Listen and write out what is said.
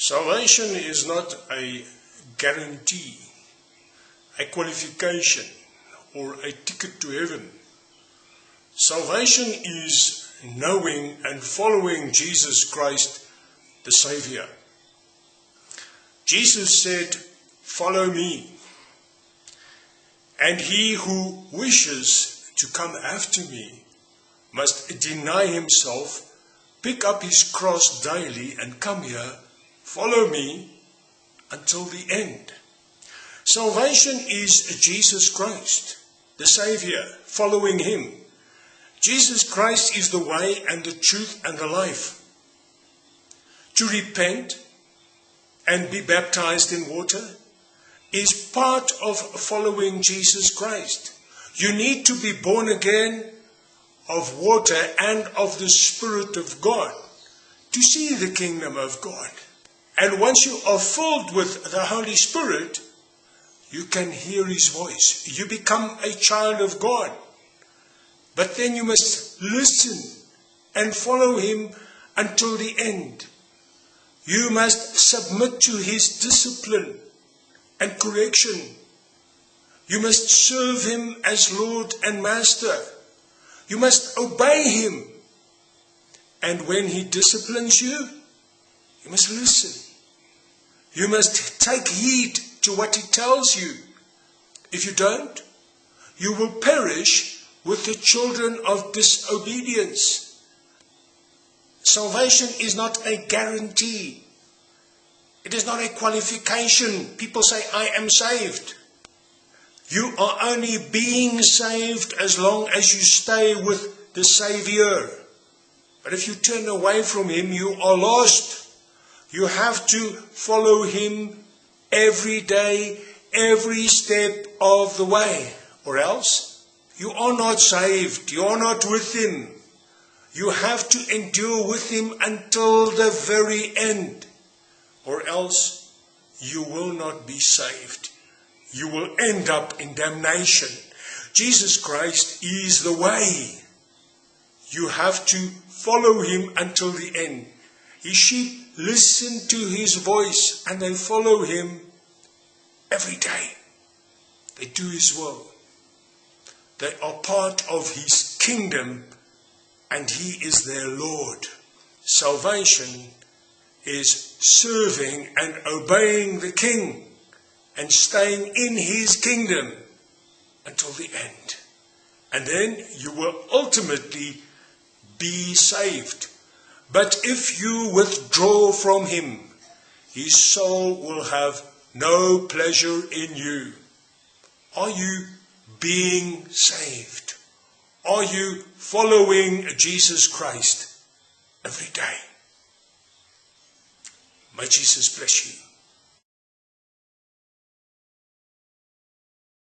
Salvation is not a guarantee, a qualification, or a ticket to heaven. Salvation is knowing and following Jesus Christ, the Savior. Jesus said, Follow me. And he who wishes to come after me must deny himself, pick up his cross daily, and come here, follow me until the end. Salvation is Jesus Christ, the Savior, following him. Jesus Christ is the way and the truth and the life. To repent and be baptized in water is part of following Jesus Christ. You need to be born again of water and of the Spirit of God to see the kingdom of God. And once you are filled with the Holy Spirit, you can hear His voice. You become a child of God. But then you must listen and follow Him until the end. You must submit to His discipline and correction. You must serve Him as Lord and Master. You must obey Him. And when He disciplines you, you must listen. You must take heed to what He tells you. If you don't, you will perish with the children of disobedience. Salvation is not a guarantee. It is not a qualification. People say, I am saved. You are only being saved as long as you stay with the Savior. But if you turn away from Him, you are lost. You have to follow Him every day, every step of the way. Or else, you are not saved. You are not with Him. You have to endure with Him until the very end or else you will not be saved. You will end up in damnation. Jesus Christ is the way. You have to follow him until the end. His sheep listen to his voice and they follow him every day. They do his will. They are part of his kingdom and he is their Lord. Salvation is serving and obeying the king and staying in his kingdom until the end. And then you will ultimately be saved. But if you withdraw from him, his soul will have no pleasure in you. Are you being saved? Are you following Jesus Christ every day? May Jesus bless you.